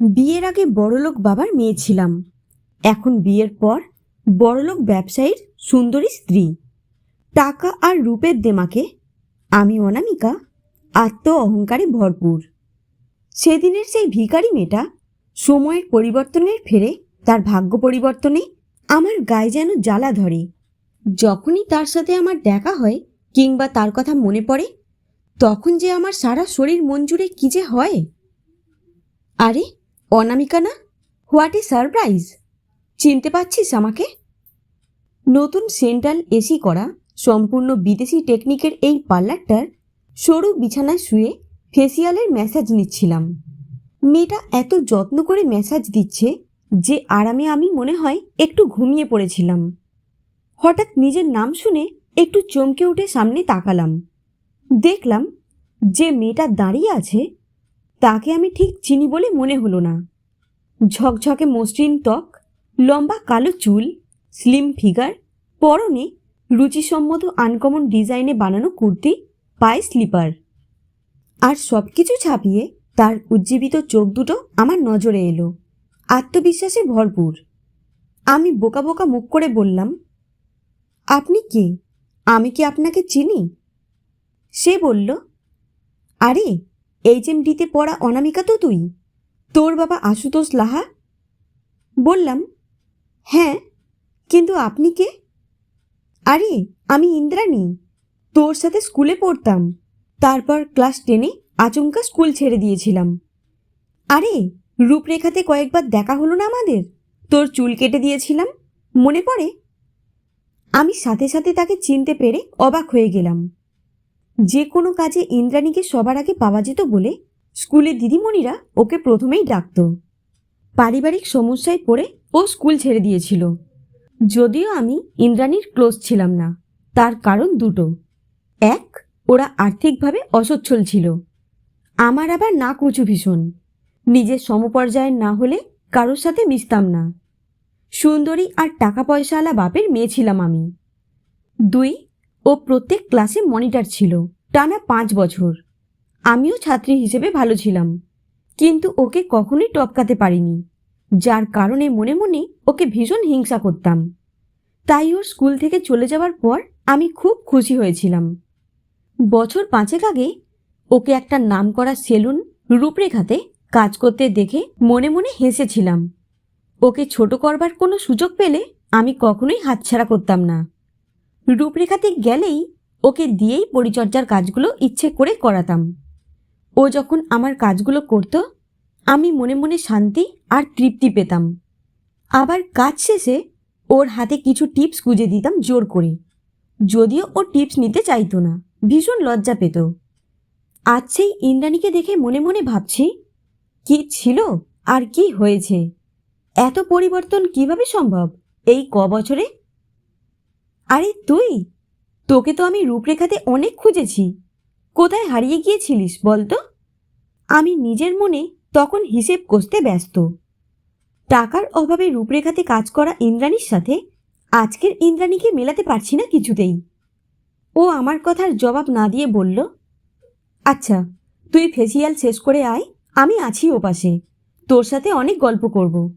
বিয়ের আগে বড়লোক বাবার মেয়ে ছিলাম। এখন বিয়ের পর বড়লোক ব্যবসায়ীর সুন্দরী স্ত্রী। টাকা আর রূপের দেমাকে আমি অনামিকা আত্ম অহংকারে ভরপুর। সেদিনের সেই ভিখারি মেয়েটা সময়ের পরিবর্তনের ফেরে তার ভাগ্য পরিবর্তনে আমার গায়ে যেন জ্বালা ধরে। যখনই তার সাথে আমার দেখা হয় কিংবা তার কথা মনে পড়ে, তখন যে আমার সারা শরীর মন জুড়ে কী যে হয়? আরে অনামিকা না? হোয়াট এ সারপ্রাইজ চিনতে পারছিস আমাকে? নতুন সেন্ট্রাল এসি করা সম্পূর্ণ বিদেশি টেকনিকের এই পার্লারটার সরু বিছানায় শুয়ে ফেসিয়ালের ম্যাসাজ নিচ্ছিলাম। মেয়েটা এত যত্ন করে ম্যাসাজ দিচ্ছে যে আরামে আমি মনে হয় একটু ঘুমিয়ে পড়েছিলাম। হঠাৎ নিজের নাম শুনে একটু চমকে উঠে সামনে তাকালাম। দেখলাম যে মেয়েটা দাঁড়িয়ে আছে তাকে আমি ঠিক চিনি বলে মনে হলো না। ঝকঝকে মসৃণ ত্বক, লম্বা কালো চুল স্লিম ফিগার পরনে রুচিসম্মত আনকমন ডিজাইনে বানানো কুর্তি, পায়ে স্লিপার আর সব কিছু ছাপিয়ে তার উজ্জীবিত চোখ দুটো আমার নজরে এলো। আত্মবিশ্বাসে ভরপুর। আমি বোকা বোকা মুখ করে বললাম, আপনি কে? আমি কি আপনাকে চিনি? সে বলল, আরে এইচএমডিতে পড়া অনামিকা তো তুই? তোর বাবা আশুতোষ লাহা? বললাম হ্যাঁ কিন্তু আপনি কে? আরে, আমি ইন্দ্রাণী। তোর সাথে স্কুলে পড়তাম। তারপর ক্লাস টেনে আচমকা স্কুল ছেড়ে দিয়েছিলাম। আরে, রূপরেখাতে কয়েকবার দেখা হলো না আমাদের? তোর চুল কেটে দিয়েছিলাম, মনে পড়ে? আমি সাথে সাথে তাকে চিনতে পেরে অবাক হয়ে গেলাম। যে কোনো কাজে ইন্দ্রাণীকে সবার আগে পাওয়া যেত বলে স্কুলের দিদিমণিরা ওকে প্রথমেই ডাকত। পারিবারিক সমস্যায় পড়ে ও স্কুল ছেড়ে দিয়েছিল। যদিও আমি ইন্দ্রাণীর ক্লোজ ছিলাম না, তার কারণ দুটো। এক, ওরা আর্থিকভাবে অসচ্ছল ছিল। আমার আবার না কুচু ভীষণ। নিজের সমপর্যায়ের না হলে কারোর সাথে মিশতাম না। সুন্দরী আর টাকা পয়সাওয়ালা বাপের মেয়ে ছিলাম আমি। দুই ও প্রত্যেক ক্লাসে মনিটর ছিল, টানা পাঁচ বছর। আমিও ছাত্রী হিসেবে ভালো ছিলাম, কিন্তু ওকে কখনোই টপকাতে পারিনি। যার কারণে মনে মনে ওকে ভীষণ হিংসা করতাম। তাই ওর স্কুল থেকে চলে যাওয়ার পর আমি খুব খুশি হয়েছিলাম। বছর পাঁচেক আগে ওকে একটা নামকরা সেলুন রূপরেখাতে কাজ করতে দেখে মনে মনে হেসেছিলাম। ওকে ছোট করবার কোনো সুযোগ পেলে আমি কখনোই হাতছাড়া করতাম না। রূপরেখাতে গেলেই ওকে দিয়েই পরিচর্যার কাজগুলো ইচ্ছে করে করাতাম। ও যখন আমার কাজগুলো করত, আমি মনে মনে শান্তি আর তৃপ্তি পেতাম। আবার কাজ শেষে ওর হাতে কিছু টিপস গুঁজে দিতাম জোর করে। যদিও ও টিপস নিতে চাইতো না, ভীষণ লজ্জা পেত। আজ সেই ইন্দ্রাণীকে দেখে মনে মনে ভাবছি, কি ছিল আর কি হয়েছে? এত পরিবর্তন কীভাবে সম্ভব? এই ক বছরে আরে তুই? তোকে তো আমি রূপরেখাতে অনেক খুঁজেছি। কোথায় হারিয়ে গিয়েছিলিস বলতো আমি নিজের মনে তখন হিসেব কষতে ব্যস্ত। টাকার অভাবে রূপরেখাতে কাজ করা ইন্দ্রাণীর সাথে আজকের ইন্দ্রাণীকে মেলাতে পারছি না কিছুতেই। ও আমার কথার জবাব না দিয়ে বলল আচ্ছা তুই ফেসিয়াল শেষ করে আয়, আমি আছি ও পাশে। তোর সাথে অনেক গল্প করব।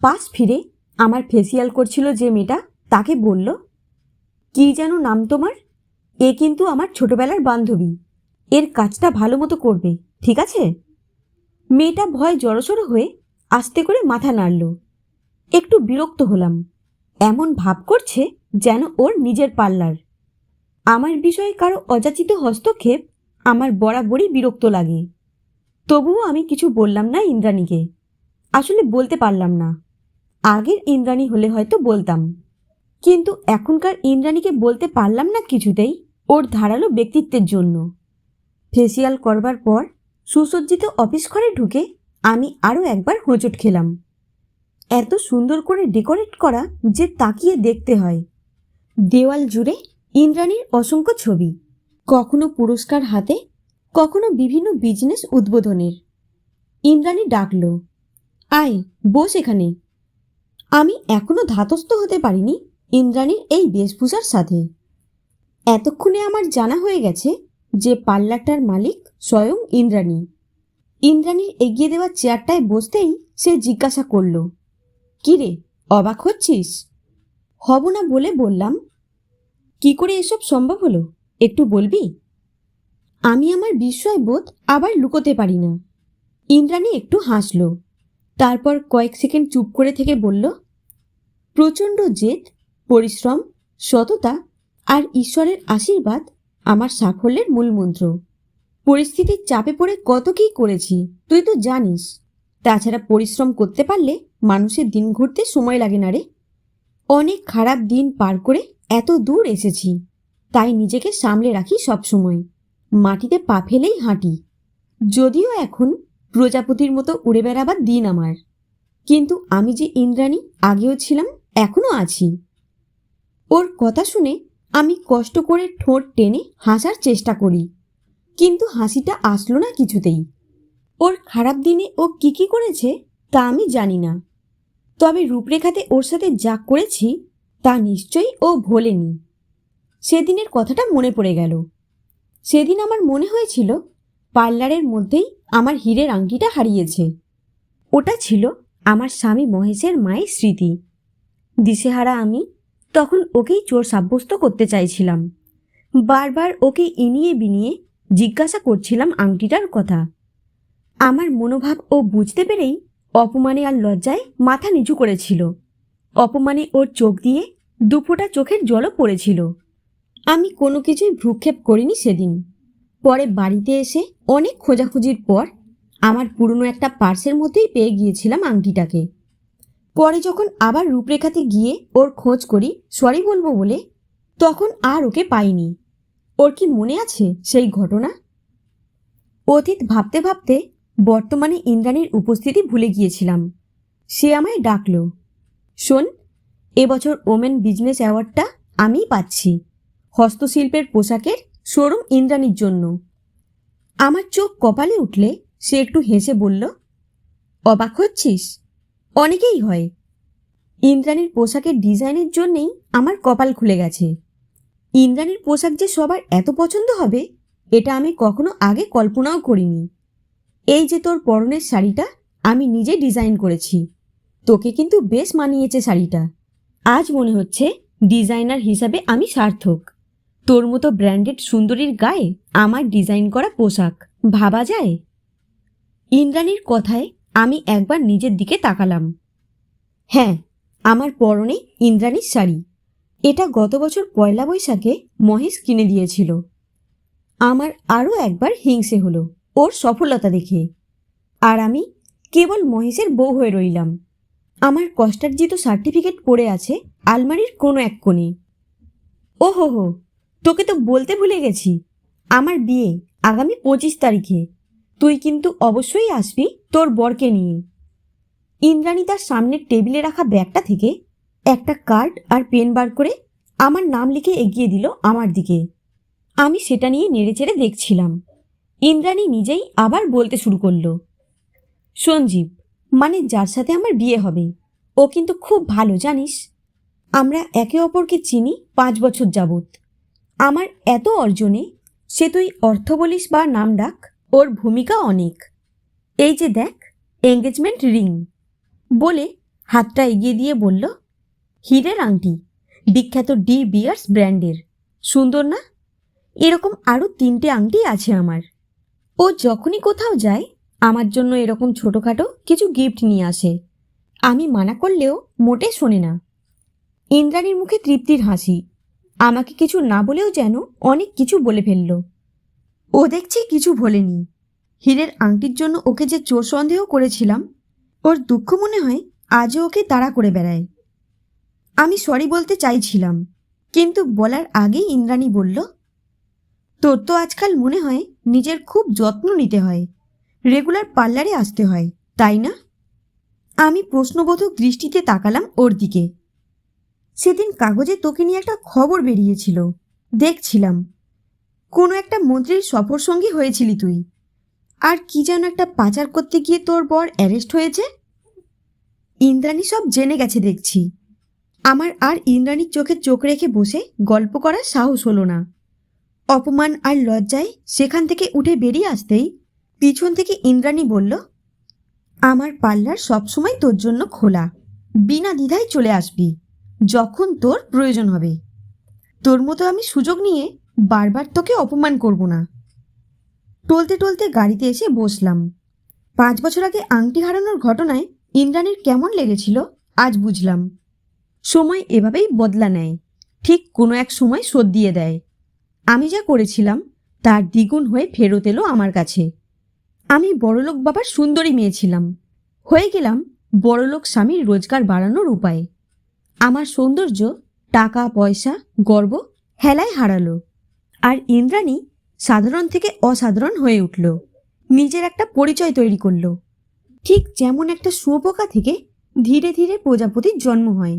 পাশ ফিরে আমার ফেসিয়াল করছিল যে মেয়েটা তাকে বলল, কী যেন নাম তোমার? এ কিন্তু আমার ছোটবেলার বান্ধবী। এর কাজটা ভালো মতো করবে, ঠিক আছে? মেয়েটা ভয় জড়সড় হয়ে আস্তে করে মাথা নাড়ল। একটু বিরক্ত হলাম। এমন ভাব করছে যেন ওর নিজের পার্লার। আমার বিষয়ে কারও অযাচিত হস্তক্ষেপ আমার বরাবরই বিরক্ত লাগে। তবুও আমি কিছু বললাম না ইন্দ্রাণীকে। আসলে বলতে পারলাম না। আগের ইন্দ্রাণী হলে হয়তো বলতাম। কিন্তু এখনকার ইন্দ্রাণীকে বলতে পারলাম না কিছুতেই ওর ধারালো ব্যক্তিত্বের জন্য। ফেসিয়াল করবার পর সুসজ্জিত অফিস ঘরে ঢুকে আমি আরও একবার হোঁচট খেলাম। এত সুন্দর করে ডেকোরেট করা যে তাকিয়ে দেখতে হয়। দেওয়াল জুড়ে ইন্দ্রাণীর অসংখ্য ছবি, কখনো পুরস্কার হাতে, কখনো বিভিন্ন বিজনেস উদ্বোধনের। ইন্দ্রাণী ডাকল, আয়, বস এখানে। আমি এখনও ধাতস্থ হতে পারিনি। ইন্দ্রাণীর এই বেশভূষার সাথে এতক্ষণে আমার জানা হয়ে গেছে যে পার্লারটার মালিক স্বয়ং ইন্দ্রাণী। ইন্দ্রাণীর এগিয়ে দেওয়া চেয়ারটায় বসতেই সে জিজ্ঞাসা করল কি রে অবাক হচ্ছিস? হব না বলে বললাম। কি করে এসব সম্ভব হলো, একটু বলবি? আমি আমার বিস্ময় বোধ আবার লুকোতে পারি না। ইন্দ্রাণী একটু হাসল, তারপর কয়েক সেকেন্ড চুপ করে থেকে বলল, প্রচণ্ড জেদ পরিশ্রম, সততা আর ঈশ্বরের আশীর্বাদ আমার সাফল্যের মূলমন্ত্র পরিস্থিতির চাপে পড়ে কত কী করেছি, তুই তো জানিস। তাছাড়া পরিশ্রম করতে পারলে মানুষের দিন ঘুরতে সময় লাগে না রে। অনেক খারাপ দিন পার করে এত দূর এসেছি, তাই নিজেকে সামলে রাখি সবসময় মাটিতে পা ফেলেই হাঁটি। যদিও এখন প্রজাপতির মতো উড়ে বেড়াবার দিন আমার। কিন্তু আমি যে ইন্দ্রাণী, আগেও ছিলাম, এখনও আছি। ওর কথা শুনে আমি কষ্ট করে ঠোঁট টেনে হাসার চেষ্টা করি, কিন্তু হাসিটা আসলো না কিছুতেই। ওর খারাপ দিনে ও কি কি করেছে তা আমি জানি না। তবে রূপরেখাতে ওর সাথে যা করেছি তা নিশ্চয়ই ও ভোলেনি। সেদিনের কথাটা মনে পড়ে গেল। সেদিন আমার মনে হয়েছিল পার্লারের মধ্যেই আমার হীরের আংটিটা হারিয়েছে। ওটা ছিল আমার স্বামী মহেশের মায়ের স্মৃতি। দিশেহারা আমি তখন ওকেই চোর সাব্যস্ত করতে চাইছিলাম। বারবার ওকে ইনিয়ে বিনিয়ে জিজ্ঞাসা করছিলাম আংটিটার কথা। আমার মনোভাব ও বুঝতে পেরেই অপমানে আর লজ্জায় মাথা নিচু করেছিল। অপমানে ওর চোখ দিয়ে দুফোঁটা চোখের জলও পড়েছিল। আমি কোনো কিছুই ভ্রুক্ষেপ করিনি সেদিন। পরে বাড়িতে এসে অনেক খোঁজাখুঁজির পর আমার পুরনো একটা পার্সের মধ্যেই পেয়ে গিয়েছিলাম আংটিটাকে। পরে যখন আবার রূপরেখাতে গিয়ে ওর খোঁজ করি, সরি বলব বলে, তখন আর ওকে পাইনি। ওর কি মনে আছে সেই ঘটনা? অতীত ভাবতে ভাবতে বর্তমানে ইন্দ্রাণীর উপস্থিতি ভুলে গিয়েছিলাম। সে আমায় ডাকলো, শোন, এবছর ওমেন বিজনেস অ্যাওয়ার্ডটা আমিই পাচ্ছি। হস্তশিল্পের পোশাকের শোরুম ইন্দ্রাণীর জন্য। আমার চোখ কপালে উঠলে সে একটু হেসে বলল, অবাক হচ্ছিস? অনেকেই হয়। ইন্দ্রাণীর পোশাকের ডিজাইনের জন্যেই আমার কপাল খুলে গেছে। ইন্দ্রাণীর পোশাক যে সবার এত পছন্দ হবে, এটা আমি কখনো আগে কল্পনাও করিনি। এই যে তোর পরনের শাড়িটা, আমি নিজে ডিজাইন করেছি। তোকে কিন্তু বেশ মানিয়েছে শাড়িটা। আজ মনে হচ্ছে ডিজাইনার হিসাবে আমি সার্থক। তোর মতো ব্র্যান্ডেড সুন্দরীর গায়ে আমার ডিজাইন করা পোশাক, ভাবা যায়? ইন্দ্রাণীর কথায় আমি একবার নিজের দিকে তাকালাম। হ্যাঁ আমার পরনে ইন্দ্রাণীর শাড়ি। এটা গত বছর পয়লা বৈশাখে মহেশ কিনে দিয়েছিল। আমার আরও একবার হিংসে হলো ওর সফলতা দেখে। আর আমি কেবল মহেশের বউ হয়ে রইলাম। আমার কষ্টার্জিত সার্টিফিকেট পড়ে আছে আলমারির কোনো এক কোণে। ও হো হো তোকে তো বলতে ভুলে গেছি। আমার বিয়ে আগামী পঁচিশ তারিখে। তুই কিন্তু অবশ্যই আসবি তোর বরকে নিয়ে। ইন্দ্রাণী তার সামনের টেবিলে রাখা ব্যাগটা থেকে একটা কার্ড আর পেন বার করে আমার নাম লিখে এগিয়ে দিল আমার দিকে। আমি সেটা নিয়ে নেড়েচেড়ে দেখছিলাম। ইন্দ্রাণী নিজেই আবার বলতে শুরু করল, সঞ্জীব মানে যার সাথে আমার বিয়ে হবে, ও কিন্তু খুব ভালো, জানিস? আমরা একে অপরকে চিনি পাঁচ বছর যাবৎ। আমার এত অর্জনে সে তুই অর্থ বলিস বা নাম ডাক ওর ভূমিকা অনেক। এই যে দেখ এঙ্গেজমেন্ট রিং বলে হাতটা এগিয়ে দিয়ে বলল, হীরের আংটি, বিখ্যাত ডি বিয়ার্স ব্র্যান্ডের। সুন্দর না? এরকম আরও তিনটে আংটি আছে আমার। ও যখনই কোথাও যায়, আমার জন্য এরকম ছোটোখাটো কিছু গিফট নিয়ে আসে। আমি মানা করলেও মোটে শোনে না। ইন্দ্রাণীর মুখে তৃপ্তির হাসি। আমাকে কিছু না বলেও যেন অনেক কিছু বলে ফেলল। ও দেখছি কিছু ভোলেনি। হীরের আংটির জন্য ওকে যে চোর সন্দেহ করেছিলাম, ওর দুঃখ মনে হয় আজও ওকে তাড়া করে বেড়ায়। আমি সরি বলতে চাইছিলাম, কিন্তু বলার আগেই ইন্দ্রাণী বলল, তোর তো আজকাল মনে হয় নিজের খুব যত্ন নিতে হয়, রেগুলার পার্লারে আসতে হয়, তাই না? আমি প্রশ্নবোধক দৃষ্টিতে তাকালাম ওর দিকে। সেদিন কাগজে তোকে নিয়ে একটা খবর বেরিয়েছিল, দেখছিলাম। কোনো একটা মন্ত্রীর সফর সঙ্গী হয়েছিলি তুই। আর কি যেন একটা পাচার করতে গিয়ে তোর বর অ্যারেস্ট হয়েছে? ইন্দ্রাণী সব জেনে গেছে দেখছি। আমার আর ইন্দ্রাণীর চোখে চোখ রেখে বসে গল্প করার সাহস হলো না। অপমান আর লজ্জায় সেখান থেকে উঠে বেরিয়ে আসতেই পিছন থেকে ইন্দ্রাণী বলল, আমার পার্লার সবসময় তোর জন্য খোলা। বিনা দ্বিধায় চলে আসবি, যখন তোর প্রয়োজন হবে। তোর মতো আমি সুযোগ নিয়ে বারবার তোকে অপমান করব না। টলতে টলতে গাড়িতে এসে বসলাম। পাঁচ বছর আগে আংটি হারানোর ঘটনায় ইন্দ্রাণীর কেমন লেগেছিল আজ বুঝলাম। সময় এভাবেই বদলা নেয়, ঠিক কোনো এক সময় শোধ দিয়ে দেয়। আমি যা করেছিলাম, তার দ্বিগুণ হয়ে ফেরত এলো আমার কাছে। আমি বড়লোক বাবার সুন্দরী মেয়ে ছিলাম। হয়ে গেলাম বড়লোক স্বামীর রোজগার বাড়ানোর উপায়। আমার সৌন্দর্য, টাকা, পয়সা, গর্ব হেলায় হারালো। আর ইন্দ্রাণী সাধারণ থেকে অসাধারণ হয়ে উঠল। নিজের একটা পরিচয় তৈরি করল। ঠিক যেমন একটা শুয়োপোকা থেকে ধীরে ধীরে প্রজাপতির জন্ম হয়।